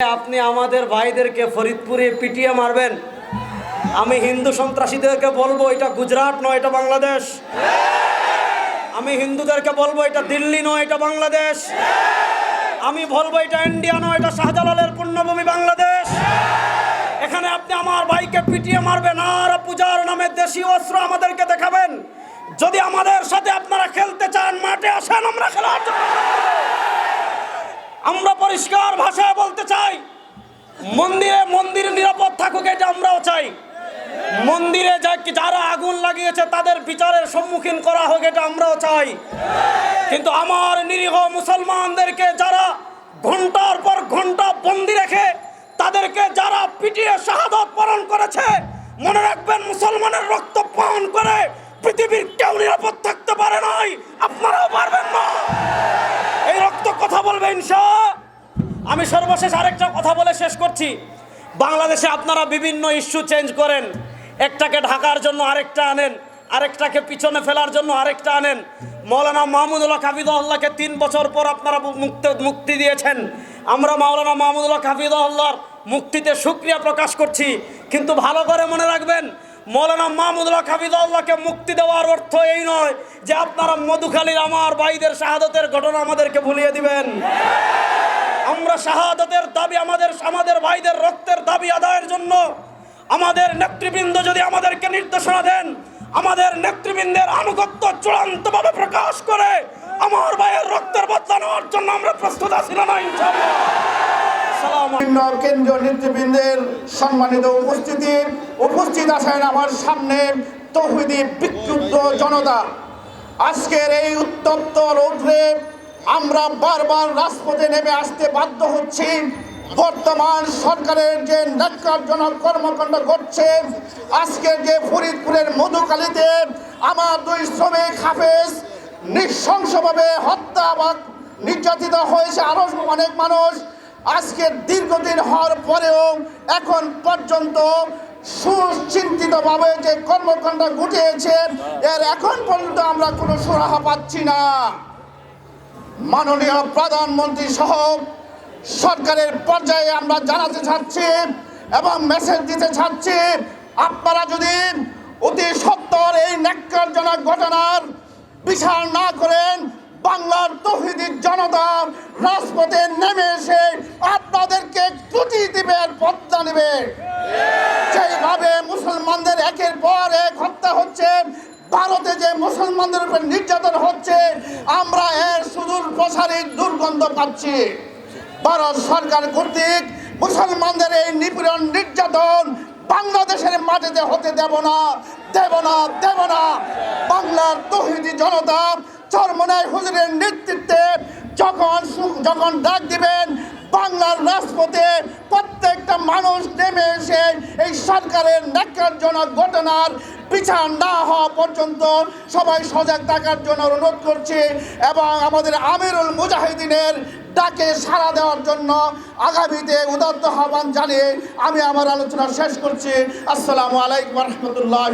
আপনি আমাদের ভাইদেরকে ফরিদপুরে পিটিয়ে মারবেন। আমি হিন্দু সন্ত্রাসীদেরকে বলব, এটা গুজরাট নয়, এটা বাংলাদেশ। আমি হিন্দুদেরকে বলব, এটা দিল্লি নয়, এটা বাংলাদেশ। আমি বলব, এটা ইন্ডিয়া নয়, এটা শাহজালালের পূর্ণভূমি বাংলাদেশ। এখানে আপনি আমার ভাইকে পিটিয়ে মারবেন, আর পূজার নামে দেশি অস্ত্র আমাদেরকে দেখাবেন। যদি আমাদের সাথে আপনারা খেলতে চান, মাঠে আসেন, আমরা খেলার জন্য। আমরা পরিষ্কার ভাষায় বলতে চাই, মন্দিরে মন্দির নিরাপদ থাকুক এটা আমরাও চাই। মন্দিরে যারা আগুন লাগিয়েছে তাদের বিচারের সম্মুখীন করা হোক এটা আমরাও চাই। কিন্তু আমার নিরীহ মুসলমানদেরকে যারা ঘণ্টার পর ঘণ্টা বন্দি রেখে তাদেরকে যারা পিটিয়ে শাহাদত পালন করেছে, মনে রাখবেন মুসলমানের রক্ত পান করে পৃথিবীর কেউ নিরাপদ থাকতে পারে নাই। কথা বলবে ইনশা। আমি সর্বশেষ আরেকটা কথা বলে শেষ করছি। বাংলাদেশে আপনারা বিভিন্ন ইস্যু চেঞ্জ করেন। একটাকে ঢাকার জন্য আরেকটা আনেন, আরেকটাকে পিছনে ফেলার জন্য আরেকটা আনেন। মৌলানা মাহমুদুল্লাহ কাবিদুল্লাহকে তিন বছর পর আপনারা মুক্ত মুক্তি দিয়েছেন। আমরা মাওলানা মাহমুদুল্লাহ কাবিদুল্লাহর মুক্তিতে সুক্রিয়া প্রকাশ করছি। কিন্তু ভালো করে মনে রাখবেন মৌলানা মাহমুদুল্লাহ কাবিদুল্লাহকে মুক্তি দেওয়ার অর্থ এই নয় যে আপনারা মধুখালীর আমার ভাইদের শাহাদতের ঘটনা আমাদেরকে ভুলিয়ে দিবেন। আমরা শাহাদতের দাবি আমাদের আমাদের ভাইদের রক্তের দাবি আদায়ের জন্য আমাদের নেতৃবৃন্দ যদি আমাদেরকে নির্দেশনা দেন, আমাদের নেতৃবৃন্দের আনুগত্য চূড়ান্তভাবে প্রকাশ করে আমার ভাইয়ের রক্তের বদলা নেওয়ার জন্য আমরা প্রস্তুত আছি না, ইনশাআল্লাহ। কেন্দ্রীয় সম্মানিত উপস্থিতি। আছেন আমার সামনে জনতা। আজকের এই উত্তপ্ত আমরা বারবার নেমে আসতে বাধ্য হচ্ছি। বর্তমান সরকারের যে ন্যাক্কারজনক কর্মকাণ্ড ঘটছে আজকে যে ফরিদপুরের মধুকালীতে আমার দুই শ্রমিক হাফেজ নৃশংসভাবে হত্যা বা নির্যাতিত হয়েছে আরও অনেক মানুষ। আজকে দীর্ঘদিন হওয়ার পরেও এখন পর্যন্ত সুচিন্তিতভাবে যে কর্মকাণ্ড ঘটিয়েছে, এর এখন পর্যন্ত আমরা কোনো সুরাহা পাচ্ছি না। মাননীয় প্রধানমন্ত্রী সহ সরকারের পর্যায়ে আমরা জানাতে চাচ্ছি এবং মেসেজ দিতে চাচ্ছি, আপনারা যদি অতি সত্তর এই ন্যাক্কারজনক ঘটনার বিচার না করেন বাংলার তহিদির জনতা রাজপথে নেমে এসে আপনাদেরকে ত্রুটি দিবে আর পদ্মা নেবে। সেইভাবে মুসলমানদের একের পর এক হত্যা হচ্ছে, ভারতে যে মুসলমানদের উপর নির্যাতন হচ্ছে, আমরা এর সুদূর প্রসারী দুর্গন্ধ পাচ্ছি। ভারত সরকার কর্তৃক মুসলমানদের এই নিপীড়ন, নির্যাতন বাংলাদেশের মাটিতে হতে দেব না দেব না দেব না। বাংলার তহিদি জনতা চরমনাই হুজুরের নেতৃত্বে যখন যখন ডাক দিবেন, বাংলার রাজপথে প্রত্যেকটা মানুষ নেমে এসে এই সরকারের ন্যাক্কারজনক ঘটনার বিচার না হওয়া পর্যন্ত সবাই সজাগ থাকার জন্য অনুরোধ করছি এবং আমাদের আমিরুল মুজাহিদিনের ডাকে সাড়া দেওয়ার জন্য আগামীতে উদাত্ত আহ্বান জানিয়ে আমি আমার আলোচনা শেষ করছি। আসসালামু আলাইকুম রহমতুল্লাহ